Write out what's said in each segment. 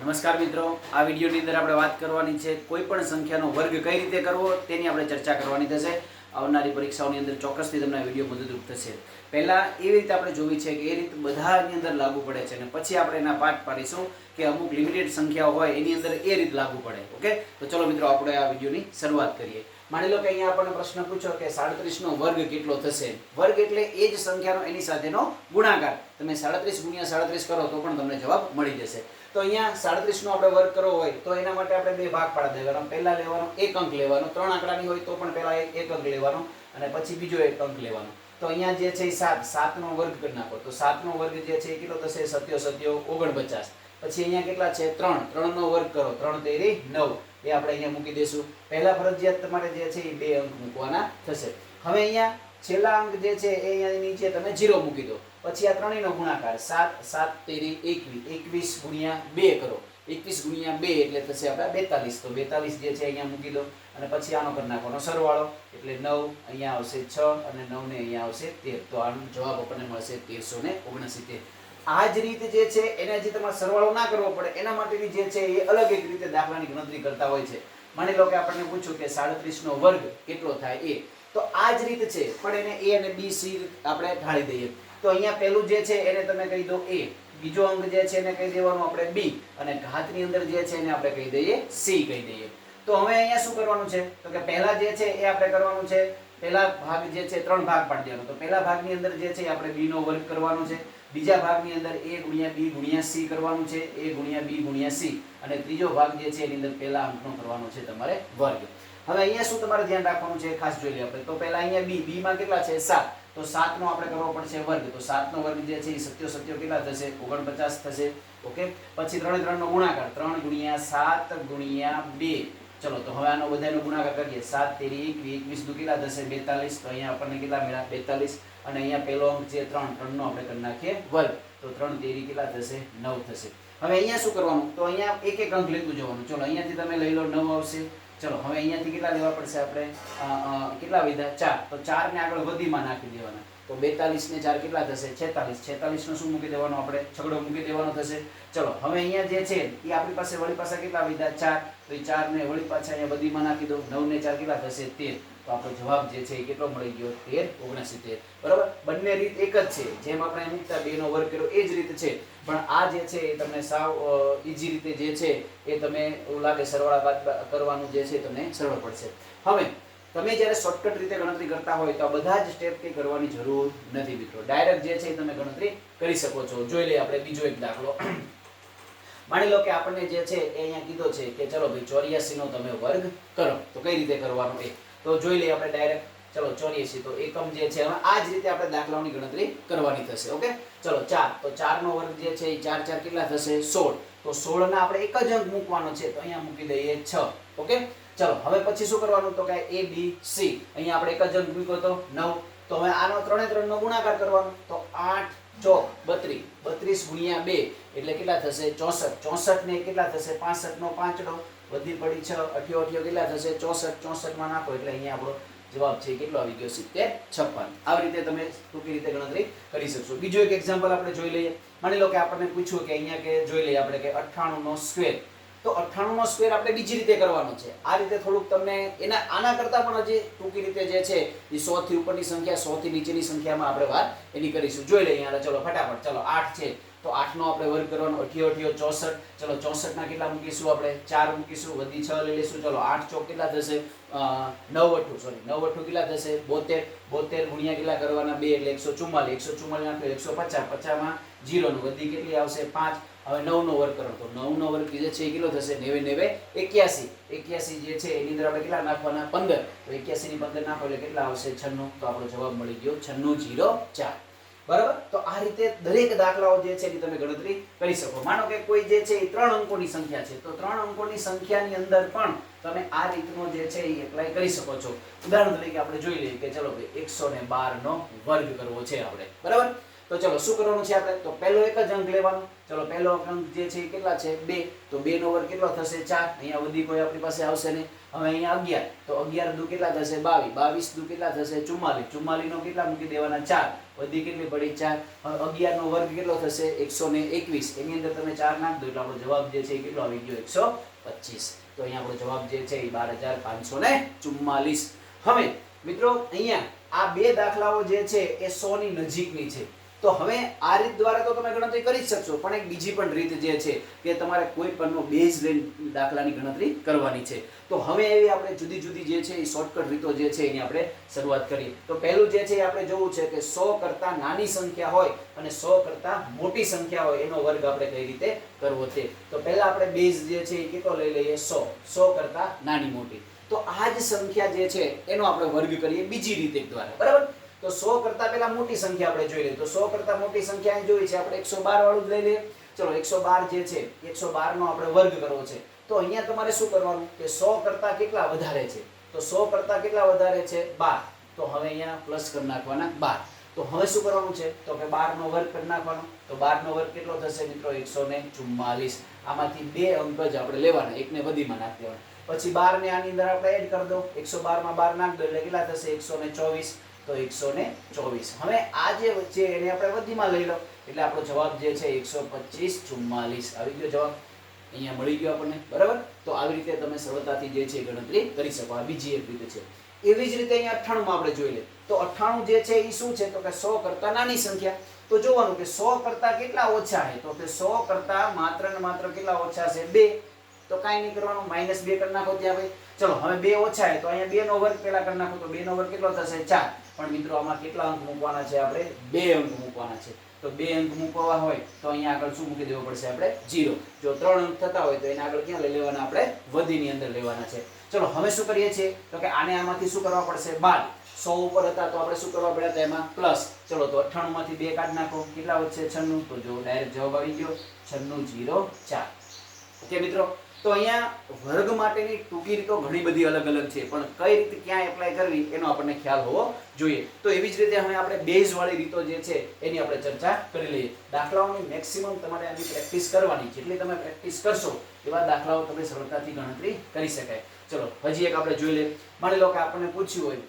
નમસ્કાર મિત્રો. આ વિડીયોની અંદર આપણે વાત કરવાની છે કોઈ પણ સંખ્યાનો વર્ગ કઈ રીતે કરવો તેની આપણે ચર્ચા કરવાની થશે. આવનારી પરીક્ષાઓની અંદર ચોક્કસથી તમને વીડિયો મદદરૂપ થશે. પહેલાં એવી રીતે આપણે જોવી છે કે એ રીત બધાની અંદર લાગુ પડે છે અને પછી આપણે એના પાઠ પાડીશું કે અમુક લિમિટેડ સંખ્યાઓ હોય એની અંદર એ રીત લાગુ પડે. ઓકે? તો ચલો મિત્રો, આપણે આ વિડીયોની શરૂઆત કરીએ. માની લો કે અહીંયા આપણને પ્રશ્ન પૂછો કે સાડત્રીસનો વર્ગ કેટલો થશે? વર્ગ એટલે એ જ સંખ્યાનો એની સાથેનો ગુણાકાર. તમે સાડત્રીસ ગુણ્યા સાડત્રીસ કરો તો પણ તમને જવાબ મળી જશે. તો અહીંયા સાડત્રીસનો આપણે વર્ગ કરવો હોય તો એના માટે આપણે બે ભાગ પાડી દેવાનો. પહેલા લેવાનો એક અંક લેવાનો. ત્રણ આંકડાની હોય તો પણ પહેલા એક અંક લેવાનો અને પછી બીજો એક અંક લેવાનો. તો અહીંયા જે છે એ સાત. સાતનો વર્ગ કરી નાખો. તો સાતનો વર્ગ જે છે એ કેટલો થશે? સત્યો સત્યો ઓગણપચાસ. પછી અહીંયા કેટલા છે? ત્રણ. ત્રણનો વર્ગ કરો. ત્રણ તેરી નવ. એ આપણે અહીંયા મૂકી દઈશું. પહેલા ફરજિયાત તમારે જે છે એ બે અંક મૂકવાના થશે. હવે અહીંયા છેલ્લા અંક જે છે એ અહીંયા નીચે તમે જીરો મૂકી દો. પછી આ ત્રણેયનો ગુણાકાર સાત સાત તેરી એકવીસ એકવીસ ગુણ્યા બે કરો. એકવીસ ગુણ્યા બે એટલે થશે આપણે બેતાલીસ. તો બેતાલીસ જે છે અહીંયા મૂકી દો. અને પછી આનો કરી નાખવાનો સરવાળો. એટલે નવ અહીંયા આવશે છ અને નવને અહીંયા આવશે તેર. તો આનો જવાબ આપણને મળશે તેરસો ને ઓગણસિત્તેર. આ જ રીત જે છે, એને હજી તમારે સરવાળો ના કરવો પડે, એના માટેની જે છે, એ અલગ એક રીતે દાખલાની ગણતરી કરતા હોય છે. માની લો કે આપણને પૂછ્યું કે સાડત્રીસનો વર્ગ કેટલો થાય એ. તો આ જ રીત છે, પણ એને એ અને બી સી આપણે ઢાળી દઈએ. તો અહીંયા પહેલું જે છે, એને તમે કહી દો એ. બીજો અંક જે છે, એને કહી દેવાનું આપણે બી. અને ઘાતની અંદર જે છે, એને આપણે કહી દઈએ સી કહી દઈએ. તો હવે અહીંયા શું કરવાનું છે? તો કે પહેલા જે છે, એ આપણે કરવાનું છે. પહેલા ભાગ જે છે, ત્રણ ભાગ પાડી દેવાનો. તો પહેલા ભાગની અંદર જે છે આપણે બી નો વર્ગ કરવાનો છે. બીજા ભાગની અંદર a ગુણ્યા b ગુણ્યા c કરવાનું છે, a ગુણ્યા b ગુણ્યા c. અને ત્રીજો ભાગ જે છે એની અંદર પહેલા અંકનો કરવાનો છે તમારે વર્ગ. હવે અહીંયા શું તમારે ધ્યાન રાખવાનું છે? ખાસ જોઈ લઈએ આપણે. તો પહેલા અહીંયા b b માં કેટલા છે? 7 તો 7 નો આપણે કરવો પડશે વર્ગ. તો 7 નો વર્ગ જે છે એ સત્યો સત્યો કેટલા થશે? 49 થશે. ઓકે? પછી ત્રણે ત્રણનો ગુણાકાર. 3 ગુણ્યા 7 ગુણ્યા 2 ચલો, તો હવે આનો બધાનો ગુણાકાર કરીએ. સાત તેરી 21 21 દુ કેટલા થશે? 42 તો અહીંયા આપણને કેટલા મળ્યા? 42 અને અહીંયા પહેલો અંક છે ત્રણ ત્રણનો આપણે કરી નાખીએ. વર્ગ તો ત્રણ તેરી કેટલા થશે? નવ થશે. હવે અહીંયા શું કરવાનું? તો અહીંયા એક એક અંક લેતું જવાનું. ચલો અહીંયાથી તમે લઈ લો નવ આવશે. ચલો હવે અહીંયાથી કેટલા લેવા પડશે આપણે? કેટલા વધ્યા 4 તો 4 ને આગળ વધીમાં નાખી દેવાના. તો 42 ને ચાર કેટલા થશે? છેતાલીસ. છેતાલીસનો શું મૂકી દેવાનો આપણે? છગડો મૂકી દેવાનો થશે. ચલો હવે અહીંયા જે છે એ આપણી પાસે વળી પાછા કેટલા વધ્યા 4 તો એ 4 ને વળી પાછા અહીંયા બધીમાં નાખી દો નવને ચાર કેટલા થશે? 13 તો આપણો જવાબ જે છે એ કેટલો મળી ગયો? 13 69 બરાબર? બંને રીત એક જ છે. જેમ આપણે મૂકતા બે નો વર્ગ કર્યો, એ જ રીત છે. પણ આ જે છે એ તમને સાવ ઈઝી રીતે જે છે એ તમે એવું લાગે સરવાળા બાદ કરવાનું જે છે તમને સરળ પડશે. હવે, તમે જ્યારે શોર્ટકટ રીતે ગણતરી કરતા હોય તો આ બધા જ સ્ટેપ કંઈ કરવાની જરૂર નથી મિત્રો. ડાયરેક્ટ જે છે એ તમે ગણતરી કરી શકો છો. જોઈ લઈએ આપણે બીજો એક દાખલો. માની લો કે આપણને જે છે એ અહીંયા કીધો છે કે ચલો ભાઈ ચોર્યાસી નો તમે વર્ગ કરો. તો કઈ રીતે કરવાનો એ? તો જોઈ લઈએ આપણે ડાયરેક્ટ ચલો ચોર્યાસી તો એકમ જે છે આ જ રીતે આપણે દાખલાઓની ગણતરી કરવાની થશે, ઓકે? ચલો, ચાર. તો ચાર નો વર્ગ જે છે એ ચાર ચાર કેટલા થશે? સોળ. તો સોળ ના આપણે એક જ અંક મૂકવાનો છે, તો અહીંયા મૂકી દઈએ છ, ઓકે? ચલો, હવે પછી શું કરવાનું? તો કે એ બી સી અહીંયા આપણે એક જ અંક મૂક્યો તો નવ. તો હવે આનો ત્રણે ત્રણ નો ગુણાકાર કરવાનો. તો આઠ ચોક, બત્રીસ. બત્રીસ ગુણ્યા બે. એટલે કેટલા થશે? ચોસઠ. ચોસઠ ને કેટલા થશે? પાસઠ નો પાંચડો. વધી પડી છ. અઠ્યો અઠ્યો કેટલા થશે? ચોસઠ. ચોસઠમાં નાખો એટલે અહીંયા આપણો જવાબ છે કેટલો આવી ગયો? સિત્તેર. છપ્પન. આવી રીતે તમે ટૂંકી રીતે ગણતરી કરી શકશો. બીજો એક એક્ઝામ્પલ આપણે જોઈ લઈએ. માની લો કે આપણને પૂછ્યું કે અહીંયા કે જોઈ લઈએ આપણે કે અઠ્ઠાણું નો સ્ક્વેર તો અઠ્ઠાણું નો સ્ક્વેર આપણે બીજી રીતે કરવાનો છે. આ રીતે થોડુંક તમને એના, આના કરતાં પણ હજી ટૂંકી રીતે જે છે, એ સો થી ઉપરની સંખ્યા, સો થી નીચેની સંખ્યામાં આપણે વાત એની કરીશું. જોઈ લઈએ ચલો, ફટાફટ. ચલો, આઠ છે. તો આઠનો આપણે વર્ગ કરવાનો, અઠ્યો અઠ્યો, ચોસઠ. ચલો, ચોસઠના કેટલા મૂકીશું આપણે? ચાર મૂકીશું, વધી છ લઈ લઈશું. ચલો, આઠ ચોક કેટલા થશે? નવ અઠ્ઠું સોરી નવ અઠ્ઠું કેટલા થશે? બોતેર. બોતેર ગુણ્યા કેટલા કરવાના? બે એટલે એકસો ચુમ્માલીસ એકસો ચુમ્માલીસ નાખો એકસો પચાસ. પચાસમાં જીરોનું. વધી કેટલી આવશે? પાંચ. હવે નવનો વર્ગ કરો તો નવનો વર્ગ છે એ કેટલો થશે? નેવે નેવે, એક્યાસી. એક્યાસી જે છે એની અંદર આપણે કેટલા નાખવાના? પંદર. તો એક્યાસી ની પંદર નાખો એટલે કેટલા આવશે? છન્નું. તો આપણો જવાબ મળી ગયો છન્નું, જીરો, ચાર. બરાબર? તો આ રીતે દરેક દાખલાઓ જે છે એની તમે ગણતરી કરી શકો. માનો કે કોઈ જે છે એ ત્રણ અંકોની સંખ્યા છે. તો ત્રણ અંકોની સંખ્યાની અંદર પણ તમે આ રીતનો જે છે એ એપ્લાય કરી શકો છો. ઉદાહરણ તરીકે આપણે જોઈ લઈએ કે ચલો ભાઈ એકસો ને બાર નો વર્ગ કરવો છે આપણે. બરાબર? તો ચલો શું કરવાનું છે આપણે? તો પહેલો એક જ અંક લેવાનો. ચલો પહેલો અંક જે છે એ કેટલા છે? બે. તો બે નો વર્ગ કેટલો થશે? ચાર. અહીંયા વધી કોઈ આપણી પાસે આવશે નહીં. હવે અહીંયા અગિયાર. તો અગિયાર દુ કેટલા થશે? બાવીસ. બાવીસ દુ કેટલા થશે? ચુમ્માલીસ. ચુમ્માલીસ નો કેટલા મૂકી દેવાના? ચાર. વધી કેટલી પડી ચાર અગિયારનો વર્ગ કેટલો થશે? એકસો ને એકવીસ. એની અંદર તમે ચાર નાખ દો એટલે આપણો જવાબ જે છે એ કેટલો આવી ગયો? એકસો પચીસ. તો અહીંયા આપણો જવાબ જે છે એ બાર હજાર પાંચસો ને ચુમ્માલીસ. હવે મિત્રો, અહીંયા આ બે દાખલાઓ જે છે એ સો ની નજીકની છે. તો હવે આ રીત દ્વારા તો તમે ગણતરી કરી જ શકશો. પણ એક બીજી પણ રીત જે છે કે તમારે કોઈ પણનો બેઝ લઈને દાખલાની ગણતરી કરવાની છે. તો હવે એવી આપણે જુદી જુદી જે છે એ શોર્ટકટ રીતો જે છે એની આપણે શરૂઆત કરી. તો પહેલું જે છે એ આપણે જોવું છે કે સો કરતાં નાની સંખ્યા હોય અને સો કરતાં મોટી સંખ્યા હોય એનો વર્ગ આપણે કઈ રીતે કરવો છે તો પહેલા આપણે બેઝ જે છે એ કેટલો લઈ લઈએ? સો. સો કરતાં નાની મોટી. તો આ જ સંખ્યા જે છે એનો આપણે વર્ગ કરીએ બીજી રીતે દ્વારા. બરાબર? તો સો કરતા પહેલા મોટી સંખ્યા આપણે જોઈ લઈએ. તો સો કરતા મોટી સંખ્યા અહીં જોઈ છે. આપણે એકસો બાર વાળું જ લઈ લઈએ. ચલો, એકસો બાર જે છે, એકસો બાર નો આપણે વર્ગ કરવો છે. તો અહીંયા તમારે શું કરવાનું? કે સો કરતા કેટલા વધારે છે? તો સો કરતા કેટલા વધારે છે? બાર. તો હવે અહીંયા પ્લસ કરી નાખવાના બાર. તો હવે શું કરવાનું છે? તો કે બાર નો વર્ગ કરી નાખવાનો. તો બાર નો વર્ગ કેટલો થશે મિત્રો? એકસો ને ચુમ્માલીસ. આમાંથી બે અંક જ આપણે લેવાના. એકને વધીમાં નાખી દેવાના. પછી બાર ને આની અંદર આપણે એડ કરી દો એકસો બારમાં બાર નાખ દો એટલે કેટલા થશે? એકસો ને ચોવીસ. તો એકસો ને ચોવીસ. હવે આ જે વચ્ચે એને આપણે વધીમાં લઈ લો. એટલે આપણો જવાબ જે છે એકસો પચીસ ચુમ્માલીસ. આવી ગયો જવાબ. અહીંયા મળી ગયો આપણને. બરાબર? તો આવી રીતે તમે સરળતાથી જે છે ગણતરી કરી શકો. આ બીજી એક રીતે છે. એવી જ રીતે અહીંયા અઠ્ઠાણુંમાં આપણે જોઈ લે તો અઠ્ઠાણું જે છે એ શું છે? તો કે સો કરતા નાની સંખ્યા. તો જોવાનું કે સો કરતા કેટલા ઓછા છે? તો કે સો કરતા માત્ર ને માત્ર કેટલા ઓછા છે? બે. તો કાંઈ નહીં કરવાનું માઇનસ બે કરી નાખો ત્યાં ભાઈ. ચલો, હવે બે ઓછા તો અહીંયા બે નો વર્ગ પેલા કરી નાખો, તો બે નો વર્ગ કેટલો થશે? ચાર. પણ મિત્રો, આમાં કેટલા અંક મૂકવાના છે આપણે? બે અંક મૂકવાના છે. તો બે અંક મૂકવા હોય, તો અહીંયા આગળ શું મૂકી દેવો પડશે આપણે? જીરો જો ત્રણ અંક થતા હોય, તો એના આગળ ક્યાં લઈ લેવાના? આપણે વધીની અંદર લેવાના છે. ચલો, હવે શું કરીએ છીએ? તો કે આને આમાંથી શું કરવા પડશે? બાદ સો ઉપર હતા, તો આપણે શું કરવા પડ્યા હતા એમાં? પ્લસ ચલો, તો અઠ્ઠાણું માંથી બે કાઢ નાખો. કેટલા વધશે? છન્નું. તો જો ડાયરેક્ટ જવાબ આવી ગયો. છન્નું જીરો ચાર. ઓકે મિત્રો? તો અહીંયા વર્ગ માટેની ટૂંકી રીતો ઘણી બધી અલગ અલગ છે, પણ કઈ રીતે ક્યાં એપ્લાય કરવી એનો આપણને ખ્યાલ હોવો જોઈએ. તો એવી જ રીતે હવે આપણે બેઝ વાળી રીતો જે છે, એની આપણે ચર્ચા કરી લઈએ. દાખલાઓની મેક્સિમમ તમારે આની પ્રેક્ટિસ કરવાની, જેટલી તમે પ્રેક્ટિસ કરશો, એવા દાખલાઓ તમે સરળતાથી ગણતરી કરી શકાય. ચલો, હજી એક આપણે જોઈ લઈએ. માની લો કે આપણને પૂછ્યું હોય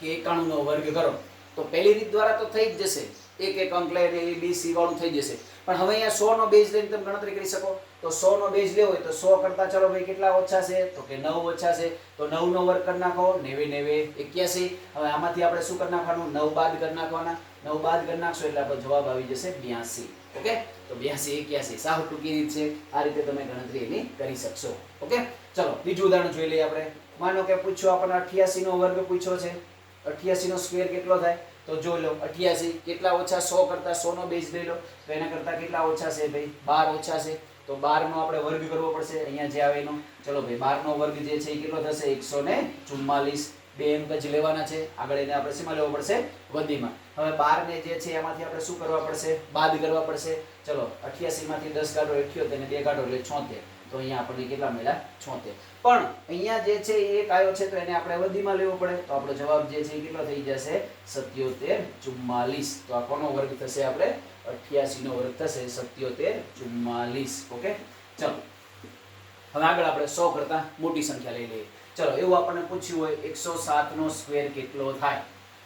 કે એકાણુંનો વર્ગ કરો, તો પહેલી રીત દ્વારા તો થઈ જ જશે. એક એક અંક લઈને એ બી, સી વાળું થઈ જશે. પણ હવે અહીંયા સો નો બેઝ લઈને તમે ગણતરી કરી શકો. તો સો નો બેઝ લેવો હોય તો સો કરતા ચલો ભાઈ કેટલા ઓછા છે? તો કે નવ ઓછા છે. તો નવ નો વર્ગ કરી નાખો. નેવે નેવે, એક્યાસી. હવે આમાંથી આપણે શું કરી નાખવાનું? નવ બાદ કરી નાખવાના. નવ બાદ કરી નાખશો એટલે આપણો જવાબ આવી જશે બ્યાસી. ઓકે? તો બ્યાસી, એક્યાસી. સાવ ટૂંકી રીત છે. આ રીતે તમે ગણતરી એની કરી શકશો. ઓકે? ચલો, બીજું ઉદાહરણ જોઈ લઈએ આપણે. માનો કે પૂછ્યો આપણને અઠ્યાસી નો વર્ગ પૂછ્યો છે. અઠ્યાસી નો સ્ક્વેર કેટલો થાય? તો જોઈ લો, અઠ્યાસી. કેટલા ઓછા? સો કરતા સો નો બેઝ લઈ લો. તો એના કરતા કેટલા ઓછા છે ભાઈ? બાર ઓછા છે. તો બાર નો આપણે વર્ગ કરવો પડશે. અહીંયા જે આવે એનો. ચલો ભાઈ બાર નો વર્ગ જે છે એ કેટલો થશે? એકસો ને ચુમ્માલીસ. બે અંક જ લેવાના છે. આગળ એને આપણે શેમાં લેવો પડશે? વધીમાં હવે બાર ને જે છે એમાંથી આપણે શું કરવા પડશે? બાદ કરવા પડશે. ચલો અઠ્યાસી માંથી દસ કાઢો અઠ્યોતેર ને બે કાઢો એટલે છોતેર. તો અહીંયા આપણને કેટલા મળ્યા? છોતેર. પણ અહીંયા જે છે એક આવ્યો છે તો એને આપણે વધીમાં લેવો પડે. તો આપણો જવાબ જે છે કેટલો થઈ જશે? સત્યોતેર ચુમ્માલીસ. તો આ કોનો વર્ગ થશે આપણે? અઠ્યાસી નો વર્ગ થશે. સત્યોતેર ચુમ્માલીસ. ઓકે? ચલો. હવે આગળ આપણે સો કરતા મોટી સંખ્યા લઈ લઈએ. ચલો, એવું આપણને પૂછ્યું હોય, એકસો સાત નો સ્ક્વેર કેટલો થાય?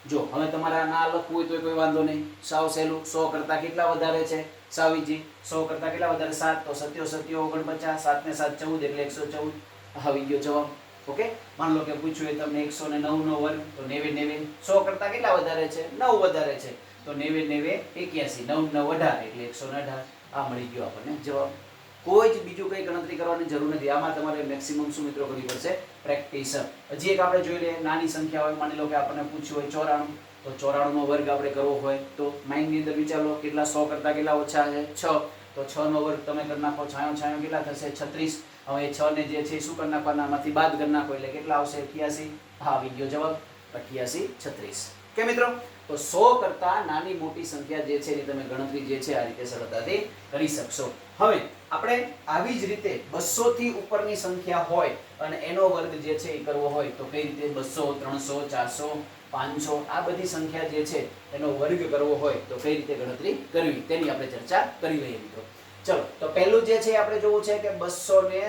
જો, હવે તમારે ના લખવું હોય તો કોઈ વાંધો નહીં. સાવ સહેલું, સો કરતા કેટલા વધારે છે? સાવીજી, સો કરતા કેટલા વધારે? સાત. તો સત્યો સત્યો, ઓગણપચાસ, સાત ને સાત ચૌદ એટલે એકસો ચૌદ. આવી ગયો જવાબ. ઓકે? માન લો કે પૂછ્યું તમને એકસો ને નવ નો વર્ગ, તો નેવે નેવે. સો કરતા કેટલા વધારે છે? નવ વધારે છે. તો નેવે નેવે એક્યાસી. નવ નવ અઢાર એટલે એકસો ને અઢાર. આ મળી ગયો આપણને જવાબ. કોઈ જ બીજું કંઈ ગણતરી કરવાની જરૂર નથી. આમાં તમારે મેક્સિમમ શું મિત્રો કરવી પડશે? પ્રેક્ટિસ હજી એક આપણે જોઈ લઈએ, નાની સંખ્યા હોય, માની લો કે આપણને પૂછ્યું હોય ચોરાણું, તો ચોરાણુંનો વર્ગ આપણે કરવો હોય. તો માઇન્ડની અંદર વિચાર, કેટલા સો કરતાં કેટલા ઓછા છે? છ. તો છ નો વર્ગ તમે કરી નાખો, છાયો છાયો કેટલા થશે? છત્રીસ. હવે છ ને જે છે શું કરી નાખવાના? આમાંથી બાદ કરી નાખો, એટલે કેટલા આવશે? અઠ્યાસી હા, આવી ગયો જવાબ. અઠ્યાસી છત્રીસ. કે મિત્રો? તો સો કરતા નાની મોટી સંખ્યા જે છે, એની તમે ગણતરી જે છે, આ રીતે સરળતાથી કરી શકશો. હવે આપણે આવી જ રીતે બસો થી ઉપરની સંખ્યા હોય અને એનો વર્ગ જે છે એ કરવો હોય, તો કઈ રીતે બસો, ત્રણસો, ચારસો, પાંચસો, આ બધી સંખ્યા જે છે એનો વર્ગ કરવો હોય, તો કઈ રીતે ગણતરી કરવી, તેની આપણે ચર્ચા કરી લઈએ મિત્રો. ચલો, તો પહેલું જે છે આપણે જોવું છે કે બસો ને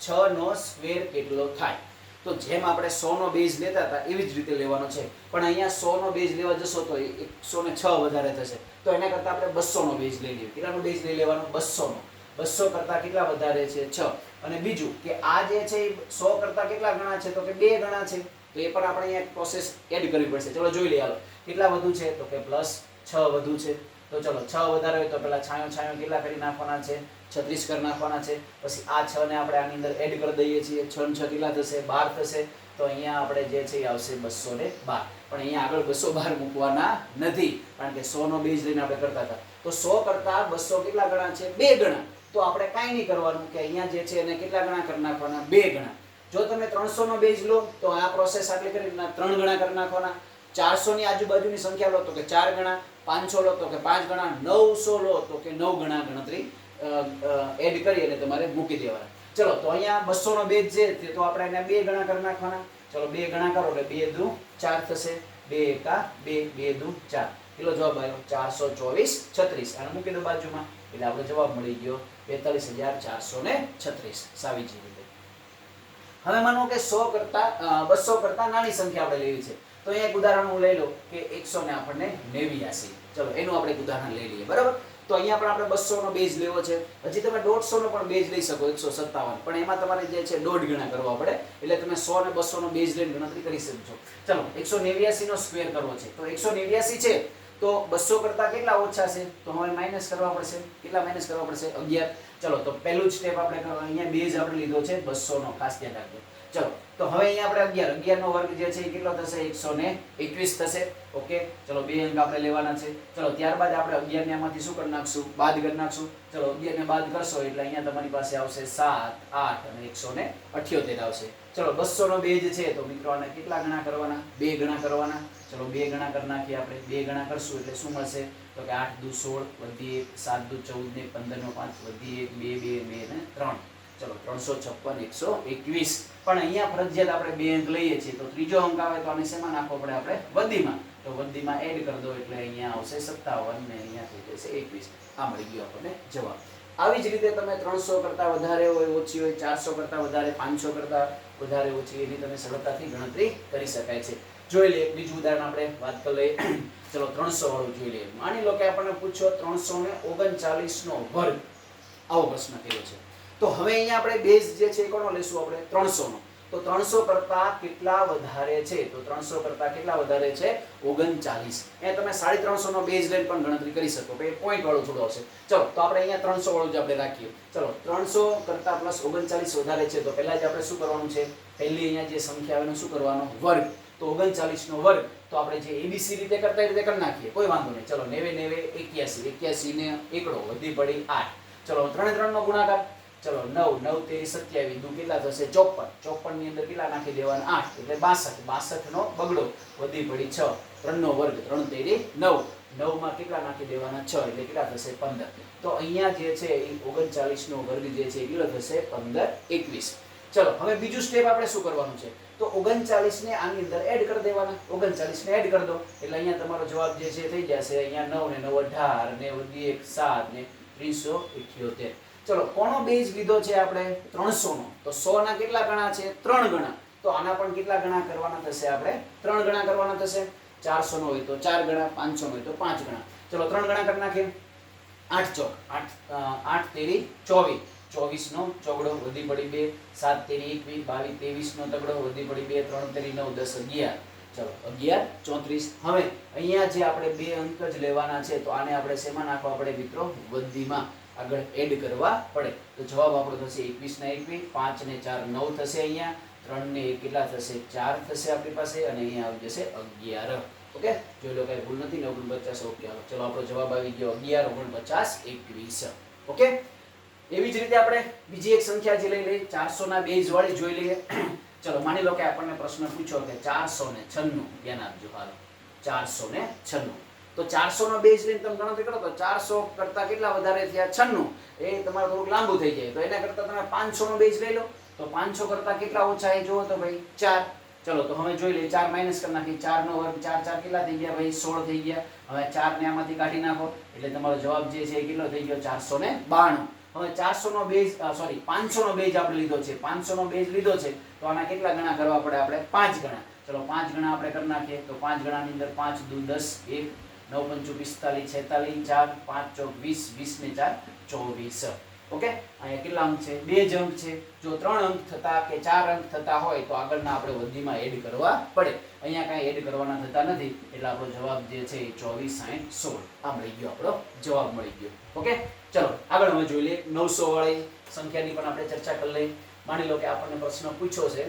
છ નો સ્ક્વેર કેટલો થાય? તો જેમ આપણે સો નો બેઝ લેતા હતા, એવી જ રીતે લેવાનો છે. પણ અહીંયા સો નો બેઝ લેવા જશો તો એકસો ને છ વધારે થશે. તો એના કરતાં આપણે બસો નો બેઝ લઈ લઈએ. કેટલાનો બેઝ લઈ લેવાનો? બસો નો. બસો કરતાં કેટલા વધારે છે? છ. અને બીજું કે આ જે છે એ સો કરતાં કેટલા ગણા છે? તો કે બે ગણા છે. તો એ પણ આપણે અહીંયા પ્રોસેસ એડ કરવી પડશે. ચલો જોઈ લઈએ હાલો. કેટલા વધુ છે? તો કે પ્લસ છ વધુ છે. તો ચલો, છ વધારે હોય તો પેલા છાંયો છાંયો કેટલા કરી નાખવાના છે? છત્રીસ કરી નાખવાના છે. પછી આ છ ને આપણે આની અંદર એડ કરી દઈએ છીએ. છ ને છ કેટલા થશે? બાર થશે. તો અહીંયા આપણે જે છે એ આવશે બસો ને બાર. પણ અહીંયા આગળ બસો બાર મૂકવાના નથી. કારણ કે સો નો બેઝ લઈને આપણે કરતા હતા. તો સો કરતા બસો કેટલા ગણા છે? બે ગણા. તો આપણે કાંઈ નહીં કરવાનું કે અહીંયા જે છે એને કેટલા ગણા કરી નાખવાના? બે ગણા. જો તમે ત્રણસોનો બેજ લો, તો આ પ્રોસેસ આટલી કરીને ત્રણ ગણા કરી નાખવાના. ચારસો ની આજુબાજુની સંખ્યા લો, તો કે ચાર ગણા. પાંચસો લો, તો કે પાંચ ગણા. નવસો લો, તો કે નવ ગણા ગણતરી એડ કરી અને તમારે મૂકી દેવાના. ચલો, તો અહીંયા બસોનો બેજ છે, તે તો આપણે એને બે ગણા કરી નાખવાના. ચલો, બે ગણા કરો એટલે બે દુ ચાર થશે. બે એકા, બે બે દુ ચાર. કેટલો જવાબ આવ્યો? ચારસો ચોવીસ છત્રીસ. અને મૂકી દો બાજુમાં. એટલે આપણે જવાબ મળી ગયો બેતાલીસ હજાર ચારસો ને છત્રીસ. સાવીજી રીતે હવે માનો કે સો કરતા બસો કરતા નાની સંખ્યા આપણે લેવી છે. તો અહીંયા એક ઉદાહરણ હું લઈ લઉં કે એકસો ને આપણને નેવ્યાસી. ચલો, એનું આપણે એક ઉદાહરણ લઈ લઈએ, બરાબર? તો અહીંયા પણ આપણે બસો નો બેઝ લેવો છે. હજી તમે દોઢસો નો પણ બેઝ લઈ શકો, એકસો સત્તાવન. પણ એમાં તમારે જે છે દોઢ ગણા કરવા પડે. એટલે તમે સો ને બસો નો બેઝ લઈને ગણતરી કરી શકશો. ચલો, એકસો નેવ્યાસી નો સ્ક્વેર કરવો છે. તો એકસો નેવ્યાસી છે. તો બસો કરતા કેટલા ઓછા છે? તો હવે માઇનસ કરવા પડશે. કેટલા માઇનસ કરવા પડશે? અગિયાર. ચલો, તો પહેલું જ સ્ટેપ આપણે અહીંયા બેઝ આપણે લીધો છે બસો નો ખાસ ધ્યાન રાખજો. ચલો તો હવે અહીંયા આપણે અગિયાર. અગિયાર નો વર્ગ જે છે એ કેટલો થશે? એકસો ને એકવીસ થશે. ઓકે? ચલો, બે અંક આપણે લેવાના છે. ચલો, ત્યારબાદ આપણે અગિયાર ને આમાંથી શું કરી નાખશું? બાદ કરી નાખશું. ચલો અગિયાર ને બાદ કરશો એટલે અહીંયા તમારી પાસે આવશે સાત, આઠ અને એકસો ને અઠ્યોતેર આવશે. ચલો બસો નો બેજ છે તો મિત્રો આને કેટલા ગણા કરવાના? બે ગણા કરવાના. ચલો, બે ગણા કરી નાખીએ આપણે. બે ગણા કરશું એટલે શું મળશે? તો કે આઠ દુ સોળ વધી એક, સાત દુ ચૌદ ને પંદર નો પાંચ વધી એક, બે બે બે ને ત્રણ. ચલો, ત્રણસો છપ્પન, એકસો એકવીસ. પણ અહીંયા ફરજિયાત આપણે બે અંક લઈએ છીએ. તો ત્રીજો અંક આવે તો આને શેમાં નાખવો પડે આપણે? વદ્દીમાં તો વદ્દીમાં એડ કરી દો એટલે અહીંયા આવશે સત્તાવન ને અહીંયા થઈ જશે એકવીસ. આ મળી ગયો આપણને જવાબ. આવી જ રીતે તમે ત્રણસો કરતાં વધારે હોય, ઓછી હોય, ચારસો કરતાં વધારે, પાંચસો કરતાં વધારે, ઓછી એની તમે સરળતાથી ગણતરી કરી શકાય છે. જોઈ લઈએ, બીજું ઉદાહરણ આપણે વાત કરી લઈએ. ચલો, ત્રણસો વાળું જોઈ લઈએ. માની લો કે આપણને પૂછો ત્રણસો ને ઓગણચાલીસ નો વર્ગ આવો પ્રશ્ન કર્યો છે. તો હવે અહીંયા આપણે બેઝ જે છે એ કોનો લેશું આપણે? ત્રણસો નો તો ત્રણસો કરતા કેટલા વધારે છે? તો ત્રણસો કરતા કેટલા વધારે છે? ઓગણચાલીસ. અહીંયા તમે સાડી ત્રણસો નો બેઝ લઈને પણ ગણતરી કરી શકો કે પોઈન્ટ વાળો થોડો હશે. ચલો, તો આપણે અહીંયા ત્રણસો વાળો જ આપણે રાખીએ. ચલો, ત્રણસો કરતા પ્લસ ઓગણચાલીસ વધારે છે. તો પહેલા જ આપણે શું કરવાનું છે? પહેલી અહીંયા જે સંખ્યા આવે એનો શું કરવાનો? વર્ગ. તો ઓગણચાલીસ નો વર્ગ. તો આપણે જે એબીસી રીતે કરતા એ રીતે કરી નાખીએ. કોઈ વાંધો નહીં. ચલો, નેવે નેવે, એક્યાસી. એક્યાસી ને એકડો વધી પડી આઠ. ચલો, ત્રણે ત્રણ નો ગુણાકાર. ચલો, નવ નવ, તેરી સત્યાવીસ, દુ કેટલા થશે? ચોપન. ચોપનની અંદર કેટલા નાખી દેવાના? આઠ. એટલે બાસઠ. બાસઠ નો બગડો. વધી પડી છ. ત્રણ નો વર્ગ. ત્રણ તેરી નવ. નવમાં કેટલા નાખી દેવાના? છ. એટલે કેટલા થશે? પંદર. તો અહીંયા જે છે એ ઓગણચાલીસ નો વર્ગ જે છે એ કેટલો થશે? પંદર, એકવીસ. ચલો, હવે બીજું સ્ટેપ આપણે શું કરવાનું છે? તો ઓગણચાલીસ ને આની અંદર એડ કરી દેવાના. ઓગણચાલીસ ને એડ કરી દો. એટલે અહીંયા તમારો જવાબ જે છે થઈ જશે. અહીંયા નવ ને નવ અઢાર ને એક સાત ને ત્રીસો ઇઠ્યોતેર ચલો કોનો બેઝ લીધો છે આપણે ત્રણસો નો તો 100 ના કેટલા ગણા છે? ત્રણ ગણા. તો આના પણ કેટલા ગણા કરવાના થશે આપણે? ત્રણ ગણા કરવાના થશે. 400 નો હોય તો ચાર ગણા પાંચસો નો હોય તો પાંચ ગણા. ચલો ત્રણ ગણા કરી નાખીએ. આઠ ચોક. આઠ અ, આઠ તેરી ચોવીસ. ચોવીસ નો ચોગડો વધી પડી બે સાત તેરી એકવીસ બાવીસ ત્રેવીસ નો તગડો વધી પડી બે ત્રણ તેરી નવ દસ અગિયાર. ચલો અગિયાર ચોત્રીસ. હવે અહીંયા જે આપણે બે અંક જ લેવાના છે તો આને આપણે શેમાં નાખવા પડે મિત્રો? વદ્દીમાં આગળ એડ કરવા પડે. તો જવાબ આપણો થશે એકવીસ ના એકવીસ, પાંચ ને ચાર, નવ થશે અહીંયા, ત્રણ ને એક કેટલા થશે? ચાર થશે આપણી પાસે અને અહીંયા આવી જશે અગિયાર. ઓકે? જોઈ લો કાંઈ ભૂલ નથી ને ઓગણપચાસ, ઓકે. ચલો, આપણો જવાબ આવી ગયો અગિયાર, ઓગણપચાસ, એકવીસ. ઓકે? એવી જ રીતે આપણે બીજી એક સંખ્યા જે લઈ લઈએ, ચારસો ના બેઝ વાળી જોઈ લઈએ. ચલો, માની લો કે આપણને પ્રશ્ન પૂછ્યો કે ચારસો ને છન્નું, ધ્યાન આપજો. હાલો, ચારસો ને છન્નું. તો ચારસો નો બેઝ લઈને તમે ગણતરી કરો, તો ચારસો કરતા કેટલા વધારે થયા? છન્નું. એ તમારે થોડુંક લાંબુ થઈ જાય. તો એના કરતા તમે પાંચસો નો બેઝ લઈ લો. તો પાંચસો કરતા કેટલા ઓછા એ જુઓ તો ભાઈ, ચાર. ચલો, તો હવે જોઈ લઈએ. ચાર માઇનસ કરી નાખીએ. ચાર નો વર્ગ ચાર ચાર કેટલા થઈ ગયા? ભાઈ, સોળ થઈ ગયા. હવે ચાર ને આમાંથી કાઢી નાખો. એટલે તમારો જવાબ જે છે એ કેટલો થઈ ગયો? ચારસો ને બાણું. હવે ચારસો નો બેઝ સોરી પાંચસો નો બેઝ આપણે લીધો છે. પાંચસો નો બેઝ લીધો છે. તો આના કેટલા ગણા કરવા પડે આપણે? પાંચ ગણા. ચલો, પાંચ ગણા આપણે કરી નાખીએ. તો પાંચ ગણાની અંદર પાંચ દુ દસ, એક નવ પંચુ પિસ્તાલીસ છેતાલીસ ચાર પાંચ ચોક વીસ વીસ ને ચાર ચોવીસ. ઓકે અહીંયા કેટલા અંક છે? બે જ અંક છે. જો ત્રણ અંક થતા કે ચાર અંક થતા હોય તો આગળના આપણે વધીમાં એડ કરવા પડે. અહીંયા કાંઈ એડ કરવાના થતા નથી. એટલે આપણો જવાબ જે છે એ ચોવીસ સાઠ સોળ. આ મળી ગયો આપણો જવાબ મળી ગયો. ઓકે ચલો, આગળ અમે જોઈ લઈએ. નવસો વાળી સંખ્યાની પણ આપણે ચર્ચા કરી લઈએ. માની લો કે આપણને પ્રશ્ન પૂછ્યો છે.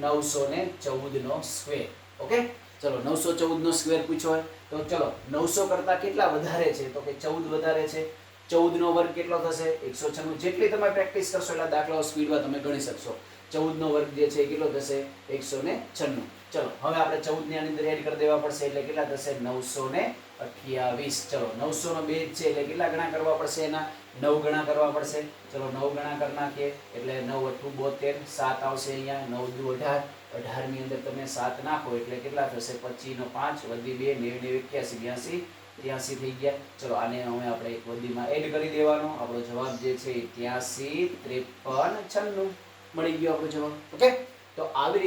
નવસો ને ચૌદ નો સ્ક્વેર ઓકે ચલો, નવસો ચૌદ નો સ્ક્વેર પૂછ્યો હોય, તો ચલો, નવસો કરતા કેટલા વધારે છે? તો કે ચૌદ વધારે છે. ચૌદ નો વર્ગ કેટલો થશે? એકસો છન્નું. જેટલી તમે પ્રેક્ટિસ કરશો એટલા દાખલાઓ સ્પીડમાં તમે ગણી શકશો. ચૌદ નો વર્ગ જે છે કેટલો થશે? એકસો ને છન્નું. ચલો, હવે આપણે ચૌદની આની અંદર એડ કરી દેવા પડશે એટલે કેટલા થશે? નવસો ને અઠ્યાવીસ. ચલો, નવસો નો બેઝ છે એટલે કેટલા ગણા કરવા પડશે એના? નવ ગણા કરવા પડશે. ચલો, નવ ગણા કરી નાખીએ એટલે નવ અઠ્ઠું બોતેર, સાત આવશે અહીંયા, નવ દુ અઢાર. અઢારની અંદર તમે સાત નાખો એટલે કેટલા થશે? પચીસ નો પાંચ, વધી બે નેવું નેવું એક્યાસી, બ્યાસી. ત્યાંસી થઈ ગયા. ચલો, આને હવે આપણે એક વધીમાં એડ કરી દેવાનો. આપણો જવાબ જે છે ત્યાસી, ત્રેપન, છન્નું. મળી ગયો આપણો જવાબ. ઓકે તો આવી રીતે